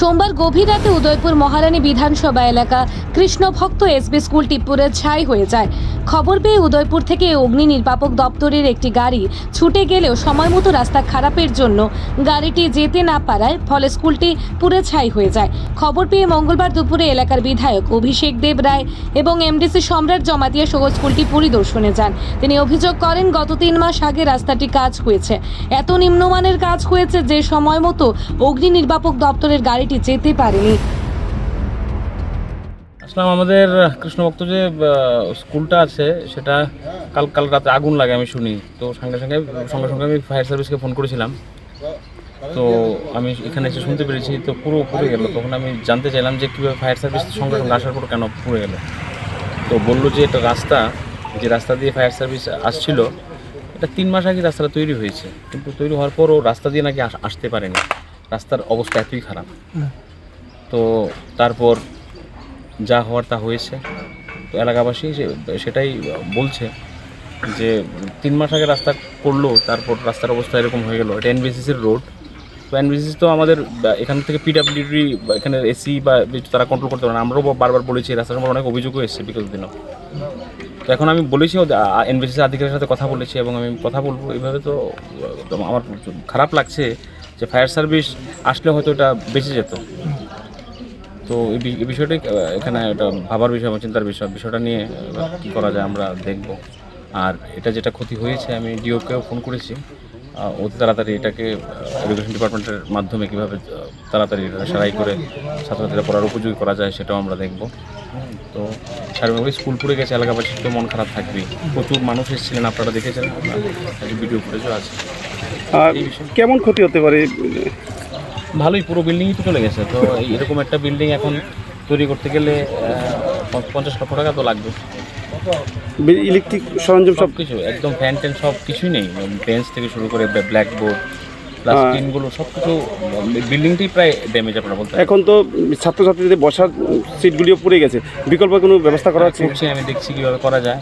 সোমবার গভীর রাতে উদয়পুর মহারানী বিধানসভা এলাকা কৃষ্ণভক্ত এসবি স্কুলটি পুরো ছাই হয়ে যায়। খবর পেয়ে উদয়পুর থেকে অগ্নি নির্বাপক দপ্তরের একটি গাড়ি ছুটে গেলেও সময় মতো রাস্তা খারাপের জন্য গাড়িটি যেতে না পারায় ফলে স্কুলটি পুরে ছাই হয়ে যায়। খবর পেয়ে মঙ্গলবার দুপুরে এলাকার বিধায়ক অভিষেক দেব রায় এবং এমডিসি সম্রাট জমাতিয়া সহ স্কুলটি পরিদর্শনে যান। তিনি অভিযোগ করেন, গত তিন মাস আগে রাস্তাটি কাজ হয়েছে। এত নিম্নমানের কাজ হয়েছে যে সময় মতো অগ্নি নির্বাপক দপ্তরের গাড়িটি যেতে পারেনি। আসলাম আমাদের কৃষ্ণভক্ত যে স্কুলটা আছে, সেটা কাল কাল রাতে আগুন লাগে আমি শুনি। তো সঙ্গে সঙ্গে সঙ্গে সঙ্গে আমি ফায়ার সার্ভিসকে ফোন করেছিলাম। তো আমি এখানে এসে শুনতে পেরেছি, তো পুরো পুড়ে গেল। তখন আমি জানতে চাইলাম যে কীভাবে ফায়ার সার্ভিস সঙ্গে সঙ্গে আসার পর কেন পুড়ে গেল। তো বলল যে, এটা রাস্তা, যে রাস্তা দিয়ে ফায়ার সার্ভিস আসছিল, এটা তিন মাস আগে রাস্তাটা তৈরি হয়েছে। কিন্তু তৈরি হওয়ার পরও রাস্তা দিয়ে নাকি আসতে পারেনি। রাস্তার অবস্থা এতই খারাপ। তো তারপর যা হওয়ার তা হয়েছে। তো এলাকাবাসী সেটাই বলছে যে তিন মাস আগে রাস্তা করল তারপর রাস্তার অবস্থা এরকম হয়ে গেলো। এটা এনবিসিসির রোড তো এনবিসিসি তো আমাদের এখান থেকে পিডাব্লিউডি এখানে এসি বা তারা কন্ট্রোল করতে পারে না। আমরাও বারবার বলেছি এই রাস্তার সম্পর্কে অনেক অভিযোগও এসেছে বিগত দিনও। তো এখন আমি বলেছি এনবিসিসি আধিকারিকের সাথে কথা বলেছি এবং আমি কথা বলব। এইভাবে তো তো আমার খারাপ লাগছে। যে ফায়ার সার্ভিস আসলে হয়তো এটা বেঁচে যেত। তো এই বি- এই বিষয়টাই এখানে একটা ভাবার বিষয় চিন্তার বিষয়, বিষয়টা নিয়ে কী করা যায় আমরা দেখব। আর এটা যেটা ক্ষতি হয়েছে, আমি ডিওকেও ফোন করেছি। অতি তাড়াতাড়ি এটাকে এডুকেশন ডিপার্টমেন্টের মাধ্যমে কীভাবে তাড়াতাড়ি এটা সারাই করে ছাত্রছাত্রীরা পড়ার উপযোগী করা যায় সেটাও আমরা দেখব। তো সার্বিকভাবে স্কুল পড়ে গেছে, এলাকাবাসীর তো মন খারাপ থাকবেই। প্রচুর মানুষ এসেছিলেন, আপনারা দেখেছেন ভিডিও ফুটেজও আছে। কেমন ক্ষতি হতে পারে ভালোই পুরো বিল্ডিংই তো চলে গেছে। তো এরকম একটা বিল্ডিং এখন তৈরি করতে গেলে পঞ্চাশ লক্ষ টাকা তো লাগবে। ইলেকট্রিক সরঞ্জাম সব কিছু একদম ফ্যান ট্যান সব কিছুই নেই। বেঞ্চ থেকে শুরু করে ব্ল্যাক বোর্ড প্লাস হ্যাঁ। সব কিছু বিল্ডিংটাই প্রায় ড্যামেজ আপনারা বলতে এখন তো ছাত্রছাত্রীদের বসার সিটগুলিও পড়ে গেছে। বিকল্প কোনো ব্যবস্থা করা হচ্ছে করছি আমি দেখছি কীভাবে করা যায়।